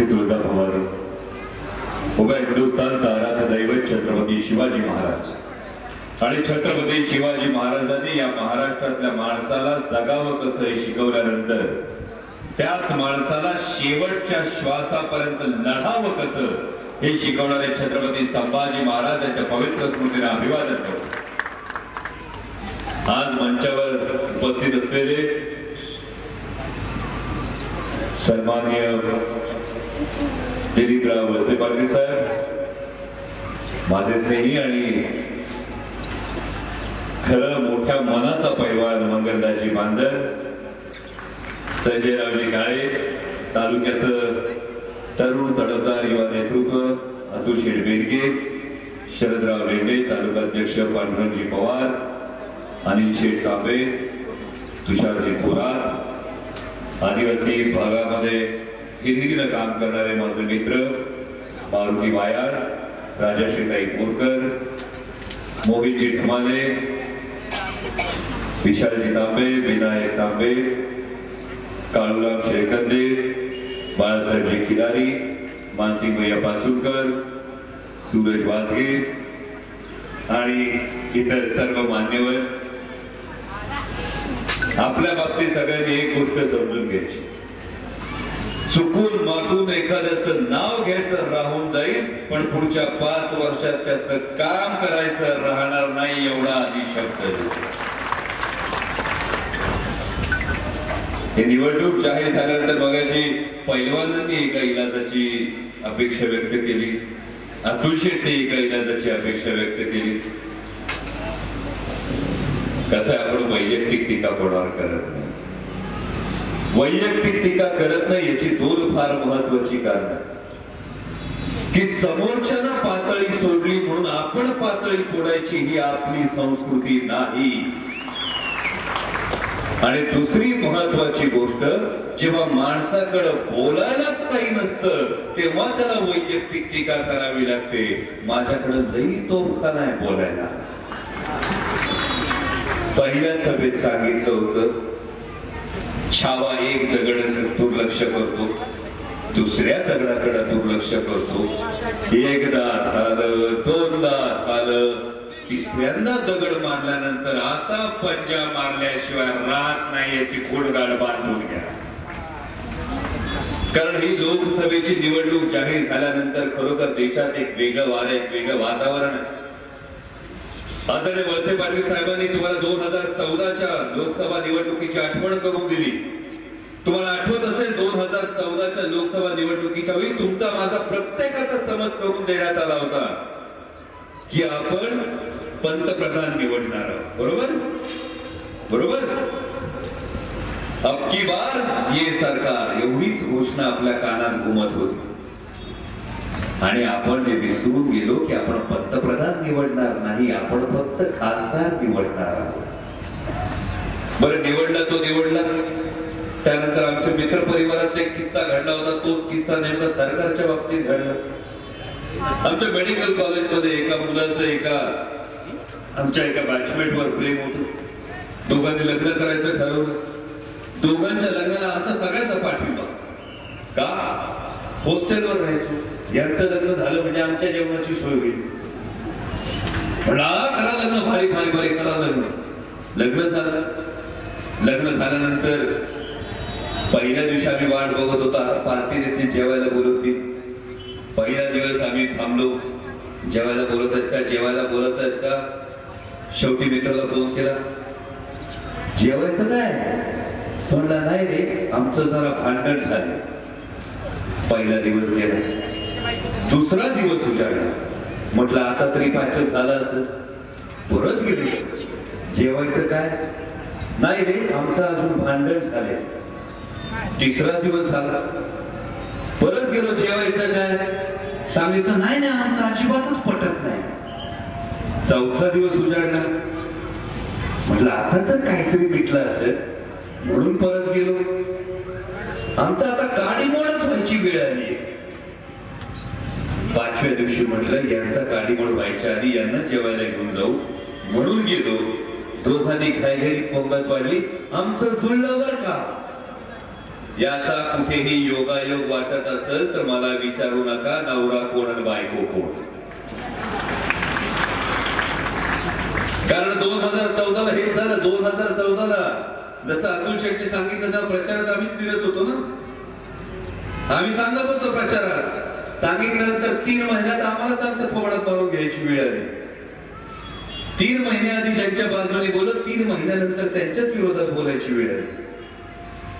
ती तुळजा भवानी उभ्या हिंदुस्थानचा आराध्य दैवत छत्रपती शिवाजी महाराज. आणि छत्रपती शिवाजी महाराजांनी या महाराष्ट्रातल्या माणसाला जगावं कसं हे शिकवल्यानंतर त्याच माणसाला शेवटच्या श्वासापर्यंत लढावं कसं हे शिकवणारे छत्रपती संभाजी महाराज यांच्या पवित्र स्मृतीला अभिवादन करतो. आज मंचावर उपस्थित असलेले सन्माननीय दिलीपराव वळसे पाटील साहेब माझे स्नेही आणि खरं मोठ्या मनाचा पैलवान मंगलदाजी बांधर संजयरावजी काळे तालुक्याचं तरुण तडफदार युवा नेतृत्व अतुल शेठ बेडके शरदराव रेड्डे तालुकाध्यक्ष पांडुरंगजी पवार अनिल शेठ कांबे तुषारजी थोरात आदिवासी भागामध्ये हिरिरीनं काम करणारे माझे मित्र मारुती वायाळ राजाश्रीताई बोरकर मोहितजी ठमाले विशालजी तांबे विनायक तांबे काळूराम शेळकंदे बाळासाहेबजी खिलारी मानसिंग भैया पाचुरकर सूरज वासगे आणि इतर सर्व मान्यवर. आपल्या बाबतीत सगळ्यांनी एक गोष्ट समजून घ्यायची. चुकून मागून एखाद्याचं नाव घ्यायचं राहून जाईल पण पुढच्या पाच वर्षात त्याचं काम करायचं राहणार नाही एवढा आधी शब्द हे निवडणूक जाहीर झाल्यानंतर बघायची पैलवानांनी एका इलाजाची अपेक्षा व्यक्त केली. अतुल शेट्टी एका इलाजाची अपेक्षा व्यक्त केली. कसं आहे, आपण वैयक्तिक टीका कोणावर करत नाही? वैयक्तिक टीका करत नाही याची दोन फार महत्वाची कारण. की समोरच्यानं पातळी सोडली म्हणून आपण पातळी सोडायची ही आपली संस्कृती नाही. आणि दुसरी महत्वाची गोष्ट जेव्हा माणसाकडे बोलायलाच काही नसतं तेव्हा त्याला वैयक्तिक टीका करावी लागते. माझ्याकडे लई तोफा नाही बोलायला. पहिल्या सभेत सांगितलं होतं छावा एक दगड दुर्लक्ष करतो. दुसऱ्या दगडाकडे दुर्लक्ष करतो. एकदा झालं दोनदा झालं. तिसऱ्यांदा दगड मारल्यानंतर आता पंजा मारल्याशिवाय राहत नाही याची खोडगाड बांधून घ्या. कारण ही लोकसभेची निवडणूक जाहीर झाल्यानंतर खरोखर देशात एक वेगळं वार एक वेगळं वातावरण आहे. आदरणीय वळसे पाटील साहेबांनी तुम्हाला दोन हजार चौदाच्या लोकसभा निवडणुकीची आठवण करून दिली. तुम्हाला आठवत असेल दोन हजार चौदाच्या लोकसभा निवडणुकीच्या वेळी तुमचा माझा प्रत्येकाचा समज करून देण्यात आला होता की आपण पंतप्रधान निवडणार आहोत. बरोबर? बरोबर? अबकी बार ये सरकार एवढीच घोषणा आपल्या कानात घुमत होती. आणि आपण हे विसरून गेलो की आपण पंतप्रधान निवडणार नाही आपण फक्त खासदार निवडणार आहोत. बरं निवडला तो निवडला. त्यानंतर आमच्या मित्र परिवारात एक किस्सा घडला होता. तोच किस्सा नेमका सरकारच्या बाबतीत घडला. आमच्या मेडिकल कॉलेजमध्ये एका मुलाचं एका आमच्या एका बॅचमेट वर प्रेम होत. दोघांनी लग्न करायचं ठरवलं. दोघांच्या लग्नाला आमचा सगळ्याचा पाठिंबा. का? हॉस्टेलवर राहायचो. यांचं लग्न झालं म्हणजे आमच्या जेवणाची सोय होईल. म्हणलं "आ, करा लग्न भारी भारी भारी करा लग्न. लग्न झालं. लग्न झाल्यानंतर पहिल्या दिवशी आम्ही वाट बघत होता पार्टी देते जेवायला बोलवतील. पहिला दिवस आम्ही थांबलो. जेवायला बोलत आहेत का? जेवायला बोलत आहेत का? शेवटी मित्राला फोन केला. जेवायचं काय म्हणला नाही रे आमचं जरा भांडण झालं. पहिला दिवस गेला. दुसरा दिवस उजाडला म्हटलं आता तरी पाचव झाला असं परत गेलो. जेवायचं काय? नाही रे आमचं अजून भांडण झाले तिसरा दिवस झाला. परत गेलो जेवायचं काय? सांगितलं नाही नाही आमचं अजिबातच पटत नाही. चौथा दिवस उजाडला. म्हटलं आता तर काहीतरी मिटलं असेल. म्हणून परत गेलो. आमचं आता काडीमोडच व्हायची वेळ आली. पाचव्या दिवशी म्हटलं यांचा काडीमोड व्हायच्या आधी यांना जेवायला घेऊन जाऊ. म्हणून गेलो. दोघांनी घाई घाई वाढली आमचं जुळलं बर का? याचा कुठेही योगायोग वाटत असेल तर मला विचारू नका नवरा कोण बायको कोण. कारण दोन हजार चौदाला हे झालं दोन हजार चौदाला. जसं अतुल शेट्टी सांगितलं तेव्हा प्रचारात आम्हीच फिरत होतो ना. आम्ही सांगत होतो प्रचारात. सांगितल्यानंतर तीन महिन्यात आम्हालाच आमच्या थोबाडात मारून घ्यायची वेळ आली. तीन महिन्याआधी ज्यांच्या बाजूने बोलत तीन महिन्यानंतर त्यांच्याच विरोधात बोलायची वेळ आली.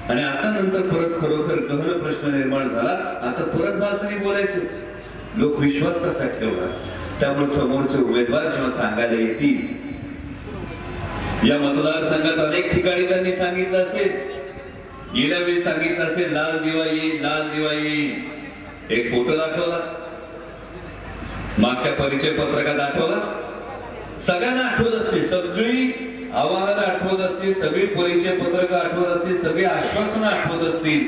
आणि आता नंतर परत खरोखर गहन प्रश्न निर्माण झाला. आता परत बाजूने बोलायचं. लोक विश्वास कसा ठेवला? त्यामुळे समोरचे उमेदवार जेव्हा सांगायला येतील या मतदारसंघात अनेक ठिकाणी त्यांनी सांगितलं असेल. गेल्या वेळी सांगितलं असेल लाल दिवा येईल लाल दिवा येईल. एक फोटो दाखवला? मागच्या परिचय पत्रकात दाखवला? सगळ्यांना आठवत असते सगळी आव्हानाला आठवत असतील सगळी परिचय पत्रक आठवत असतील सगळी आश्वासनं आठवत असतील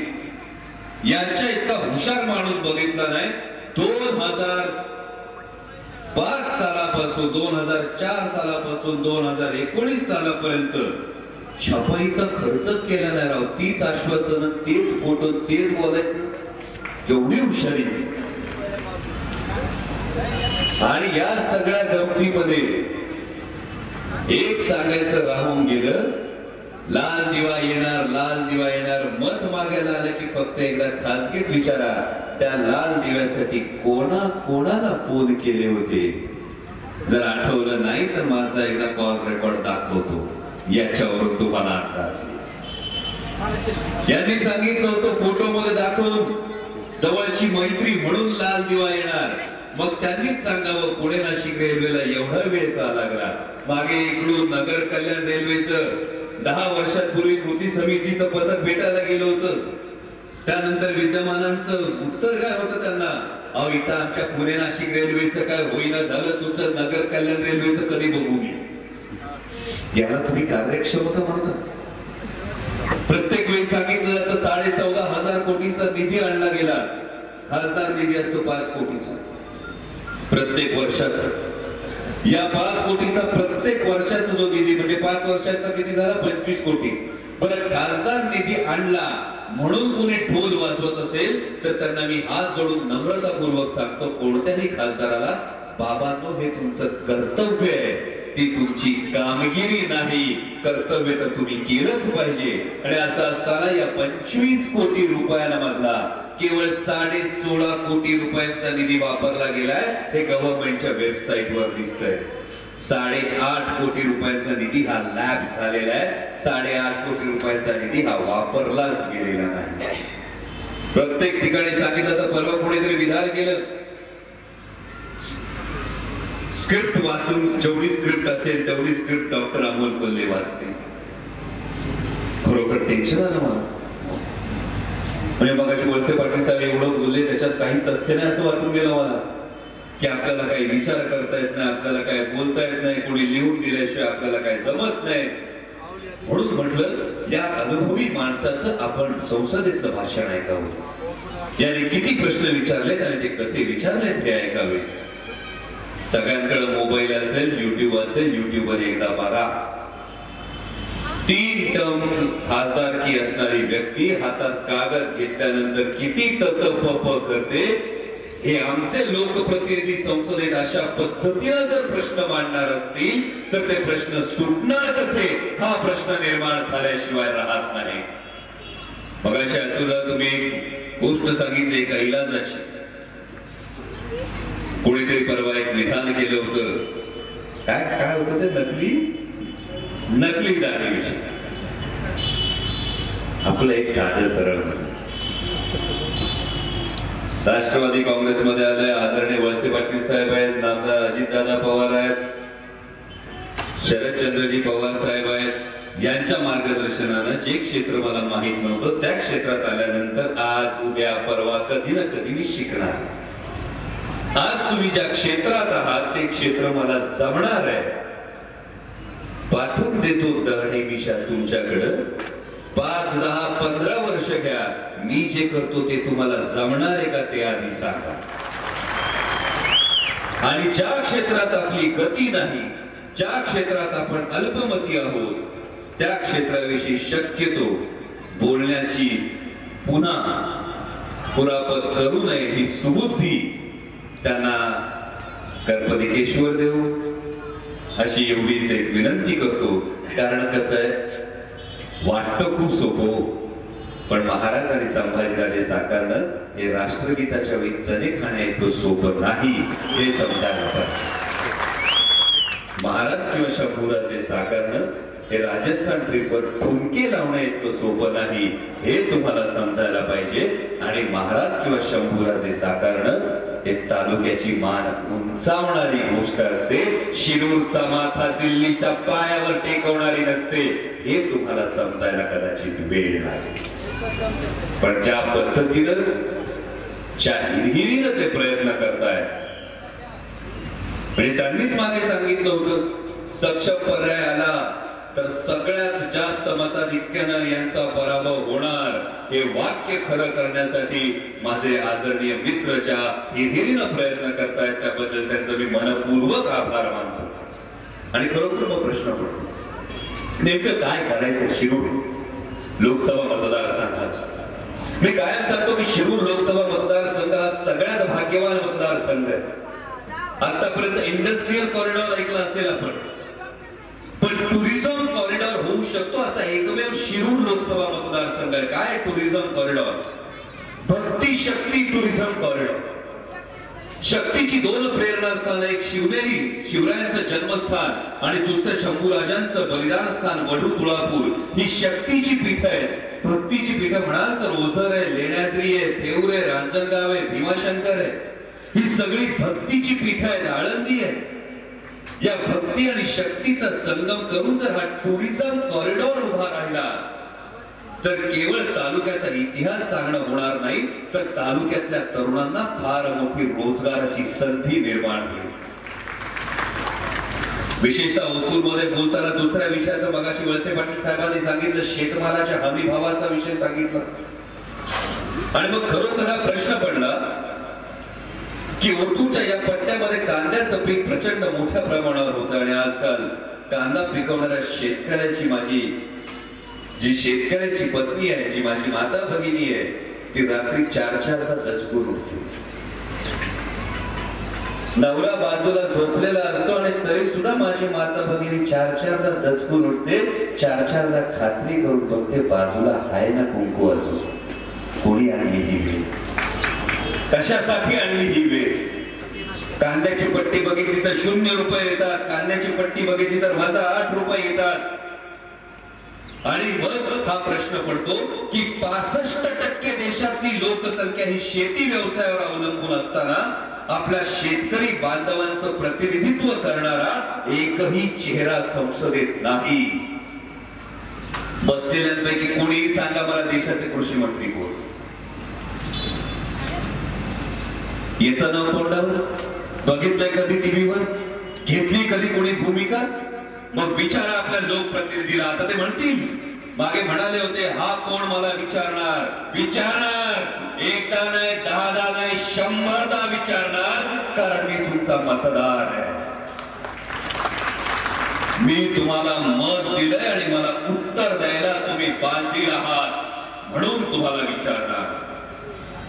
यांच्या इतका हुशार माणूस बघितला नाही. दोन हजार पाच सालापासून दोन हजार चार सालापासून दोन हजार एकोणीस सालापर्यंत छपाईचा खर्चच केला नाही राव. तीच आश्वासनं तेच फोटो तेच बोलायचं. एवढी हुशारी आणि या सगळ्या गमतीमध्ये एक सांगायचं राहून गेलं लाल दिवा येणार लाल दिवा येणार. मत मागायला आलं की फक्त एकदा खासगीत विचारा. त्या लाल दिव्यासाठी कोणा कोणाला फोन केले होते? जर आठवलं नाही तर माझा एकदा कॉल रेकॉर्ड दाखवतो. याच्यावर तुम्हाला अंदाज. येईल. यांनी सांगितलं होतं फोटो मध्ये दाखवून. जवळची मैत्री म्हणून लाल दिवा येणार. मग त्यांनीच सांगावं पुणे नाशिक रेल्वेला एवढा वेळ का लागला? मागे इकडून नगर कल्याण रेल्वेचं दहा वर्षांपूर्वी कृती समितीचं पथक भेटायला गेलं होतं. त्यानंतर विद्यमानांचं उत्तर काय होतं त्यांना? अहो इथं आमच्या पुणे नाशिक रेल्वेचं काय होईना झालं तुमचं नगर कल्याण रेल्वेचं कधी बघू? मी याला तुम्ही कार्यक्षमता म्हणता. प्रत्येक वेळी सांगितलं जातं साडे कोटीचा निधी आणला गेला खासदार निधी असतो पाच कोटीचा. प्रत्येक वर्षाचा या पाच कोटीचा प्रत्येक वर्षाचा जो निधी म्हणजे पाच वर्षाचा किती झाला पंचवीस कोटी. पण खासदार निधी आणला म्हणून कोणी ठोल वाजवत असेल तर त्यांना मी हात जोडून नम्रतापूर्वक सांगतो कोणत्याही खासदाराला बाबांनो हे तुमचं कर्तव्य आहे. ती तुमची कामगिरी नाही. कर्तव्य तर तुम्ही केलंच पाहिजे. आणि असं असताना या पंचवीस कोटी रुपयाला मधला केवळ साडे सोळा कोटी रुपयांचा निधी वापरला गेलाय. हे गव्हर्नमेंटच्या वेबसाईट वर दिसतंय. साडेआठ कोटी रुपयांचा निधी हा लॅब झालेला आहे. साडेआठ कोटी रुपयांचा निधी हा वापरलाच गेलेला नाही. प्रत्येक ठिकाणी सांगितलं तर परवा कोणीतरी विधान केलं. स्क्रिप्ट वाचून जेवढी स्क्रिप्ट असेल तेवढी स्क्रिप्ट डॉक्टर अमोल कोल्हे वाचते खरोखर टेन्शन आलं मला. म्हणजे मग वळसे पाटील साहेब एवढं बोलले त्याच्यात काहीच तथ्य नाही असं वाटून गेलं मला. की आपल्याला काही विचार करता येत नाही आपल्याला काय बोलता येत नाही कोणी लिहून दिल्याशिवाय आपल्याला काय जमत नाही. म्हणून म्हटलं या अनुभवी माणसाचं आपण संसदेतलं भाषण ऐकावं. याने किती प्रश्न विचारलेत आणि ते कसे विचारलेत हे ऐकावे? सगळ्यांकडे मोबाईल असेल युट्यूब असेल युट्यूबवर एकदा बघा. तीन टर्म खासदारकी असणारी व्यक्ती हातात कागद घेतल्यानंतर किती तत्प करते हे आमचे लोकप्रतिनिधी संसदेत अशा पद्धतीनं जर प्रश्न मांडणार असतील तर ते प्रश्न सुटणार कसे? हा प्रश्न निर्माण झाल्याशिवाय राहत नाही. मग तुला तुम्ही गोष्ट सांगितली एका इलाजाची. कोणीतरी परवा एक विधान केलं होतं. काय काय होतं ते? नकली? नकली दाढीविषयी आपलं एक साधं सरळ राष्ट्रवादी काँग्रेसमध्ये आलंय आदरणीय वळसे पाटील साहेब आहेत नामदार अजितदादा पवार आहेत शरदचंद्रजी पवार साहेब आहेत. यांच्या मार्गदर्शनानं जे क्षेत्र मला माहीत नव्हतं त्या क्षेत्रात आल्यानंतर आज उद्या परवा कधी ना कधी मी शिकणार आज तुम्ही ज्या क्षेत्रात आहात ते क्षेत्र मला जमणार आहे. पाठवून देतो दहणे मिशा तुमच्याकडं. पाच दहा पंधरा वर्ष घ्या. मी जे करतो ते तुम्हाला जमणार आहे का ते आधी सांगा. आणि ज्या क्षेत्रात आपली गती नाही ज्या क्षेत्रात आपण अल्पमती आहोत त्या क्षेत्राविषयी शक्यतो बोलण्याची पुन्हा पुरापत करू नये ही सुबुद्धी त्यांना कर्पदिकेश्वर देऊ. अशी एवढीच एक विनंती करतो. कारण कसं आहे वाटतं खूप सोपं हो. पण महाराज आणि संभाजीराजे साकारणं हे राष्ट्रगीताच्या वेळी चणे खाणे इतकं सोपं नाही हे समजायला पाहिजे. महाराज किंवा शंभूराजे साकारणं हे राजस्थान ट्रिपवर ठुमके लावणे इतकं सोपं नाही हे तुम्हाला समजायला पाहिजे. आणि महाराज किंवा शंभूराजे साकारणं हे तालुक्याची मान उंचावणारी गोष्ट असते. शिरूरचा माथा दिल्लीच्या पायावर टेकवणारी नसते. हे तुम्हाला समजायला कदाचित वेळ लागेल. पण ज्या पद्धतीनं ज्या हिरहिरीनं ते प्रयत्न करताय म्हणजे त्यांनीच मागे सांगितलं होतं सक्षम पर्याय आला. तर सगळ्यात जास्त मताधिक्यानं यांचा पराभव होणार हे वाक्य खरं करण्यासाठी माझे आदरणीय मित्र ज्या प्रयत्न करतायत. त्याबद्दल त्यांचं मी मनपूर्वक आभार मानतो. आणि खरोखर मग प्रश्न पडतो. नेमकं काय करायचं शिरूर? लोकसभा मतदारसंघाचं. मी कायम सांगतो की शिरूर लोकसभा मतदारसंघ हा सगळ्यात भाग्यवान मतदारसंघ आहे. आतापर्यंत इंडस्ट्रीयल कॉरिडॉर ऐकलं असेल आपण. पण टुरिझम कॉरिडॉर होऊ शकतो असा एकमेव शिरूर लोकसभा मतदारसंघ आहे. काय टुरिझम कॉरिडॉर भक्ती शक्ती टुरिझम कॉरिडॉर शक्तीची दोन प्रेरणा एक शिवनेरी शिवरायांचं जन्मस्थान आणि दुसरं शंभूराजांचं बलिदान स्थान वढू तुळापूर. ही शक्तीची पीठ आहे भक्तीची पीठ म्हणाल तर ओझर आहे लेण्याद्री आहे थेऊर आहे रांजणगाव आहे भीमाशंकर आहे. ही सगळी भक्तीची पीठ आहेत आळंदी आहे. या भक्ती आणि शक्तीचा संगम करून जर हा टुरिझम कॉरिडॉर उभा राहिला तर केवळ तालुक्याचा इतिहास सांगणं होणार नाही तर तालुक्यातल्या तरुणांना फार मोठी रोजगाराची संधी निर्माण होईल. विशेषतः ओतूरमध्ये बोलताना दुसऱ्या विषयाचं मगाशी वळसे पाटील साहेबांनी सांगितलं शेतमालाच्या हमी भावाचा विषय सांगितला. आणि मग खरोखर हा प्रश्न पडला की ओतूरच्या या पट्ट्यामध्ये कांद्याचं पीक प्रचंड मोठ्या प्रमाणावर होतं आणि आजकाल कांदा पिकवणाऱ्या शेतकऱ्यांची माझी जी शेतकऱ्याची पत्नी आहे जी माझी माता भगिनी आहे ती रात्री चार चारदा दचकून उठते. नवरा बाजूला झोपलेला असतो आणि तरी सुद्धा माझी माता भगिनी चार चारदा दचकून उठते चार चारदा खात्री करून बघते बाजूला हाय ना कुंकू असो. कोणी आणली ही वेळ? कशासाठी आणली ही वेळ? कांद्याची पट्टी बघितली तर शून्य रुपये येतात कांद्याची पट्टी बघितली तर माझा आठ रुपये येतात. आणि मग हा प्रश्न पडतो की पासष्ट टक्के देशातली लोकसंख्या ही शेती व्यवसायावर अवलंबून असताना आपल्या शेतकरी बांधवांचं प्रतिनिधित्व करणारा एकही चेहरा संसदेत नाही. बसलेल्यांपैकी कोणीही सांगा मला देशाचे कृषी मंत्री कोण? येताना पडलं बघितलंय कधी टीव्हीवर? घेतली कधी कोणी भूमिका? मग विचारा आपल्या लोकप्रतिनिधीला. आता ते म्हणतील. मागे म्हणाले होते हा कोण मला विचारणार? विचारणार. एकदा नाही दहादा नाही शंभरदा विचारणार कारण मी तुमचा मतदार आहे. मी तुम्हाला मत दिलंय आणि मला उत्तर द्यायला तुम्ही बांधील आहात. म्हणून तुम्हाला विचारणार.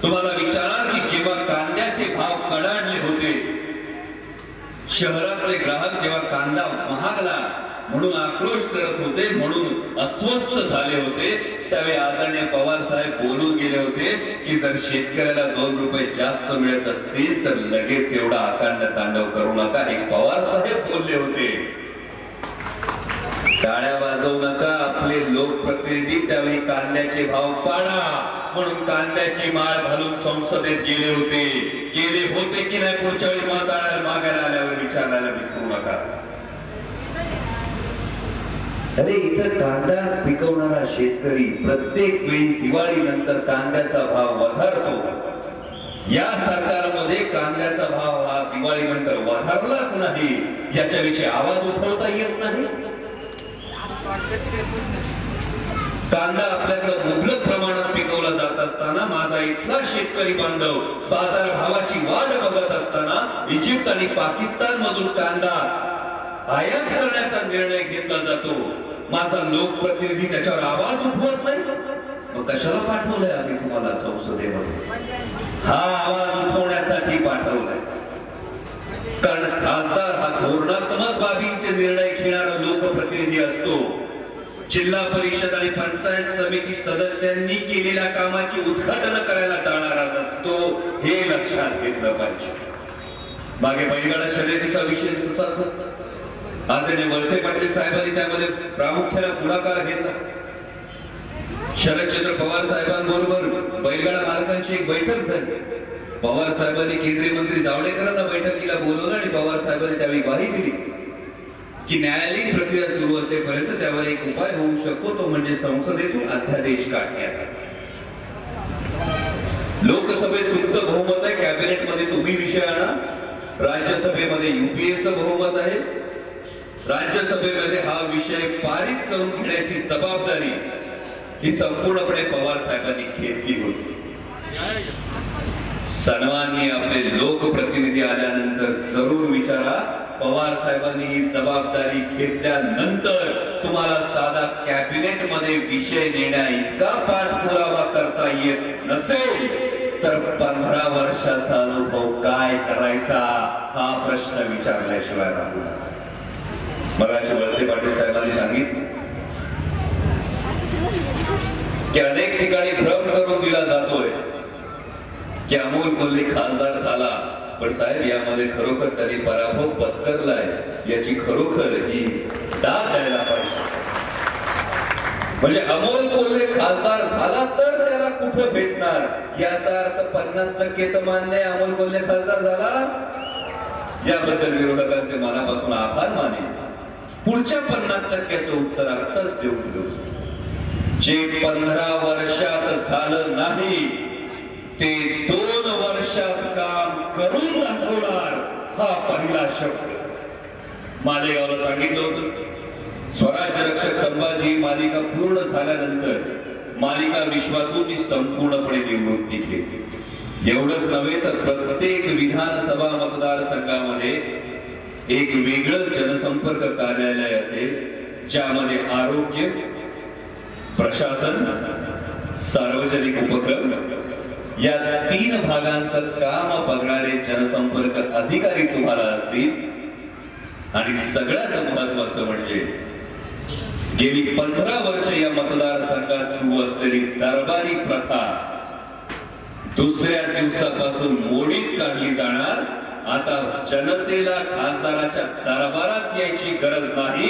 तुम्हाला विचारा की जेव्हा कांद्याचे भाव कडाडले होते शहरातले ग्राहक जेव्हा कांदा महागला म्हणून आक्रोश करत होते म्हणून अस्वस्थ झाले होते त्यावेळी आदरणीय पवार साहेब बोलून गेले होते की जर शेतकऱ्याला दोन रुपये जास्त मिळत असतील तर लगेच एवढा अकांड तांडव करू नका हे पवार साहेब बोलले होते. टाळ्या वाजवू नका आपले लोकप्रतिनिधी त्यावेळी कांद्याचे भाव पाडा. म्हणून कांद्याची माळ घालून संसदेत गेले होते. गेले होते की नाही पुढच्या वेळी माताळ्या मागायला आल्यावर विचारायला विसरू नका. अरे इथं कांदा पिकवणारा शेतकरी प्रत्येक वेळी दिवाळी नंतर कांद्याचा भाव वधारतो. या सरकारमध्ये कांद्याचा भाव हा दिवाळी नंतर वधारलाच नाही. याच्याविषयी आवाज उठवता येत नाही? कांदा आपल्याकडे मुबलक प्रमाणात पिकवला जात असताना माझा इथला शेतकरी बांधव बाजार भावाची वाट बघत असताना इजिप्त आणि पाकिस्तान मधून कांदा आयात करण्याचा निर्णय घेतला जातो. माझा लोकप्रतिनिधी त्याच्यावर आवाज उठवत नाही मग कशाला पाठवलंय आम्ही तुम्हाला संसदेमध्ये? हा आवाज उठवण्यासाठी पाठवलाय. कारण खासदार हा धोरणात्मक बाबींचे निर्णय घेणारा लोकप्रतिनिधी असतो. जिल्हा परिषद आणि पंचायत समिती सदस्यांनी केलेल्या कामाची उद्घाटन करायला जाणारा नसतो हे लक्षात घेतलं पाहिजे. मागे बैलगाडा शर्यतीचा विषय कसा असत आदरणीय वळसे पाटील साहेबांनी त्यामध्ये प्रामुख्याने पुढाकार घेतला. शरदचंद्र पवार साहेबांबरोबर बैलगाडा मालकांची एक बैठक झाली. पवार साहेबांनी केंद्रीय मंत्री जावडेकरांना बैठकीला बोलवलं आणि पवार साहेबांनी त्यावेळी ग्वाही दिली. की न्यायालयीन प्रक्रिया सुरू असेपर्यंत त्यावर एक उपाय होऊ शकतो तो म्हणजे संसदेतून अध्यादेश काढण्याचा. लोकसभेत तुमचं बहुमत आहे कॅबिनेटमध्ये तुम्ही विषय आणा. राज्यसभेमध्ये युपीएचं बहुमत आहे. राज्यसभेमध्ये हा विषय पारित करून घेण्याची जबाबदारी ही संपूर्णपणे पवार साहेबांनी घेतली होती. सन्माननीय आपले लोकप्रतिनिधी आल्यानंतर जरूर विचारा. पवार साहेबांनी ही जबाबदारी घेतल्यानंतर तुम्हाला साधा कॅबिनेटमध्ये विषय नेण्या इतका पाठपुरावा करता येत नसेल तर पंधरा वर्षाचा अनुभव काय करायचा हा प्रश्न विचारल्याशिवाय राहू नका. मगाशी वळसे पाटील साहेबांनी सांगितलं की अनेक ठिकाणी भ्रम करून दिला जातोय की अमोल कोल्हे खासदार झाला पण साहेब यामध्ये खरोखर त्यांनी पराभव पत्करलाय. याची खरोखर ही दाद द्यायला पाहिजे. म्हणजे अमोल कोल्हे खासदार झाला तर त्याला कुठं भेटणार? याचा अर्थ पन्नास टक्के तर मान्य आहे अमोल कोल्हे खासदार झाला. याबद्दल विरोधकांचे मनापासून आभार माने पुढच्या पन्नास टक्क्याचं उत्तर आताच देऊन देऊ. जे पंधरा वर्षात झालं नाही ते दोन वर्षात काम करून दाखवणार हा पहिला शब्द. मालेगावला सांगितलं होतं स्वराज्य रक्षक संभाजी मालिका पूर्ण झाल्यानंतर मालिका विश्वातून मी संपूर्णपणे निवृत्ती केली. एवढंच नव्हे तर प्रत्येक विधानसभा मतदारसंघामध्ये एक वेगळं जनसंपर्क कार्यालय असेल ज्यामध्ये आरोग्य प्रशासन सार्वजनिक उपक्रम या तीन भागांचं काम बघणारे जनसंपर्क अधिकारी तुम्हाला असतील. आणि सगळ्यात महत्वाचं म्हणजे गेली पंधरा वर्ष या मतदारसंघात सुरू असलेली दरबारी प्रथा दुसऱ्या दिवसापासून मोडीत काढली जाणार. आता जनतेला खासदाराच्या दरबारात यायची गरज नाही.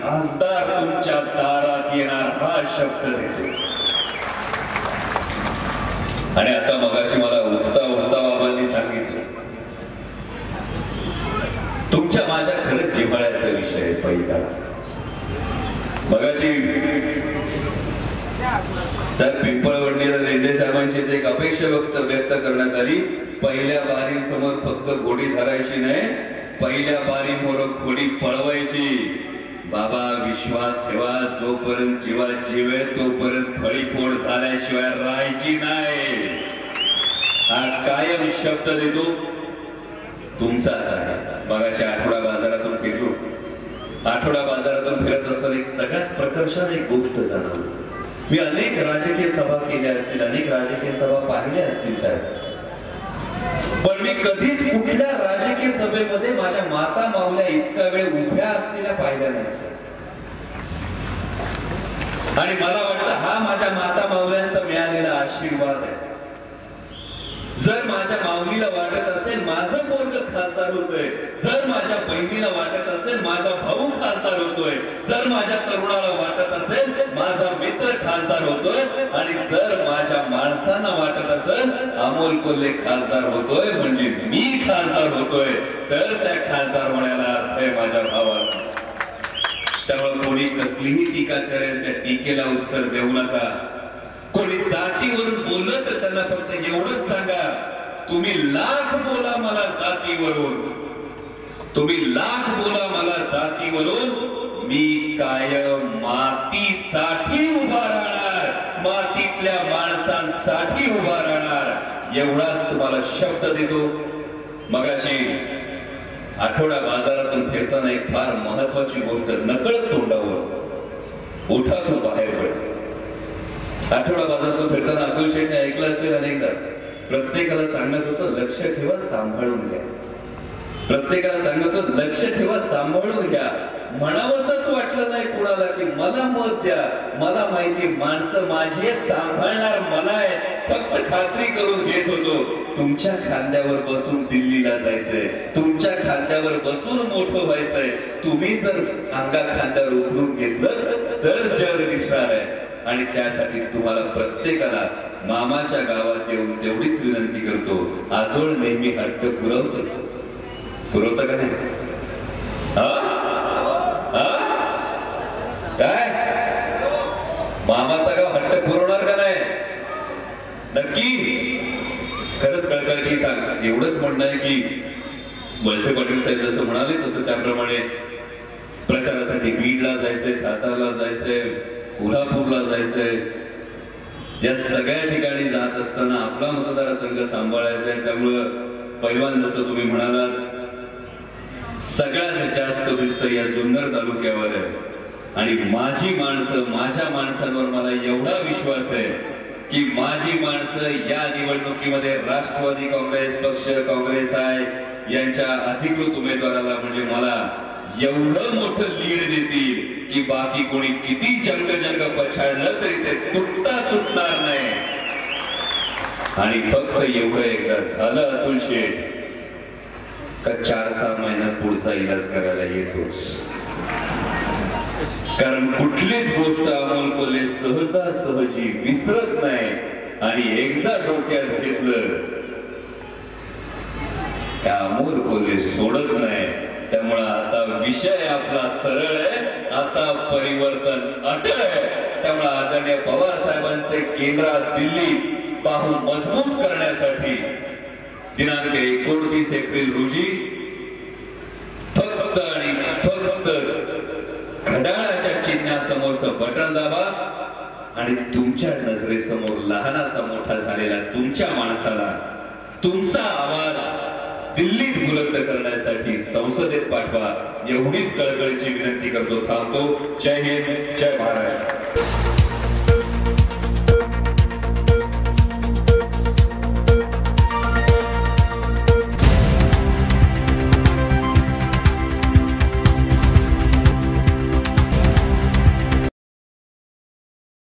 खासदार तुमच्या दारात येणार हा शब्द देतो. आणि आता मगाशी मला उठता उठता बाबांनी सांगितलं तुमच्या माझ्या खरंच जिव्हाळ्याचा विषय आहे पहिला. मगाशी सर पिंपळवंडीला लेंडे साहेबांची एक अपेक्षा व्यक्त व्यक्त करण्यात आली पहिल्या बारी समोर फक्त घोडी धरायची नाही पहिल्या बारी मोर घोडी पळवायची. बाबा विश्वास ठेवा जोपर्यंत जीवा जीव आहे तोपर्यंत फळीफोड झाल्याशिवाय राहायची नाही. हा कायम शब्द देतो. तुमचाच आहे. बघाच्या आठवडा बाजारातून फिरलो. आठवडा बाजारातून फिरत असताना एक सगळ्यात प्रकर्षाने एक गोष्ट जाणवली. मी अनेक राजकीय सभा केल्या असतील अनेक राजकीय सभा पाहिल्या असतील साहेब. पण मी कधीच कुठल्या राजकीय सभेमध्ये माझ्या माता मावल्या इतका वेळ उभ्या असलेल्या पाहिल्या नाही सर. आणि मला वाटतं हा माझ्या माता मावल्यांचा मिळालेला आशीर्वाद आहे. जर माझ्या माऊलीला वाटत असेल माझं पोरग खासदार होतोय जर माझ्या बहिणीला वाटत असेल माझा भाऊ खासदार होतोय जर माझ्या तरुणाला वाटत असेल माझा मित्र खासदार होतोय आणि जर माझ्या माणसांना वाटत असेल अमोल कोल्हे खासदार होतोय म्हणजे मी खासदार होतोय तर त्या खासदार होण्याला अर्थ आहे माझ्या भावाला त्यामुळे कोणी कसलीही टीका करेल त्या टीकेला उत्तर देऊ नका. कोणी जातीवरून बोललं तर त्यांना फक्त एवढंच सांगा तुम्ही लाख बोला मला जातीवरून. तुम्ही लाख बोला मला जातीवरून मी कायम मातीसाठी उभा राहणार. मातीतल्या माणसांसाठी उभा राहणार. एवढाच तुम्हाला शब्द देतो. मगाशी आठवडा बाजारातून फिरताना एक फार महत्वाची गोष्ट नकळत तोंडावर उठातून बाहेर पडली. आठवडा बाजारातून फिरताना अतुल शेठने ऐकलं असेल अनेकदा प्रत्येकाला सांगत होतं लक्ष ठेवा सांभाळून घ्या. प्रत्येकाला सांगत होतं लक्ष ठेवा सांभाळून घ्या. म्हणावंच वाटलं नाही कुणाला की मला मत द्या. मला माहिती माणसं माझी सांभाळणार मला आहे फक्त खात्री करून घेत होतो. तुमच्या खांद्यावर बसून दिल्लीला जायचंय. तुमच्या खांद्यावर बसून मोठं व्हायचंय. तुम्ही जर अंगा खांद्यावर उचलून घेतलं तर जग दिसणार आहे. आणि त्यासाठी तुम्हाला प्रत्येकाला मामाच्या गावात येऊन तेवढीच विनंती करतो. आजोळ नेहमी हट्ट पुरवतो. पुरवतं का नाही हा? हा? काय मामाचा गाव हट्ट पुरवणार का नाही नक्की खरंच कळकळची सांग एवढंच म्हणणं आहे की वळसे पाटील साहेब जसं म्हणाले तसं त्याप्रमाणे प्रचारासाठी बीडला जायचंय सातारला जायचंय कोल्हापूरला जायचंय. या सगळ्या ठिकाणी जात असताना आपला मतदारसंघ सांभाळायचा आहे. त्यामुळं पहिल्यांदा जसं तुम्ही म्हणालात सगळ्यात जास्त भिस्त या जुन्नर तालुक्यावर आहे. आणि माझी माणसं माझ्या माणसांवर मला एवढा विश्वास आहे की माझी माणसं या निवडणुकीमध्ये राष्ट्रवादी काँग्रेस पक्ष काँग्रेस आहे. यांच्या अधिकृत उमेदवाराला म्हणजे मला एवढं मोठं लीड देतील की बाकी कोणी किती जंग जंग पछाडलं तरी ते तुटता तुटणार नाही. आणि फक्त एवढं एकदा झालं अतुल शेठ का चार सहा महिन्यात पुढचा इलाज करायला येतोच. कारण कुठलीच गोष्ट अमोल कोल्हे सहजासहजी विसरत नाही आणि एकदा डोक्यात घेतलं त्या अमोल कोल्हे सोडत नाही. त्यामुळे आता विषय आपला सरळ आहे. आता परिवर्तन अटळ आहे. त्यामुळे आदरणीय पवार साहेबांचे केंद्रात दिल्ली पाहून मजबूत करण्यासाठी दिनांक एकोणतीस एप्रिल रोजी फक्त आणि फक्त घड्याळाच्या चिन्हासमोरचं बटन दाबा आणि तुमच्या नजरेसमोर लहानाचा मोठा झालेला तुमच्या माणसाला तुमचा आवाज दिल्लीत बुलंद करण्यासाठी संसदेत पाठवा. एवढीच कळकळीची विनंती करतो थांबतो. जय हिंद जय महाराष्ट्र.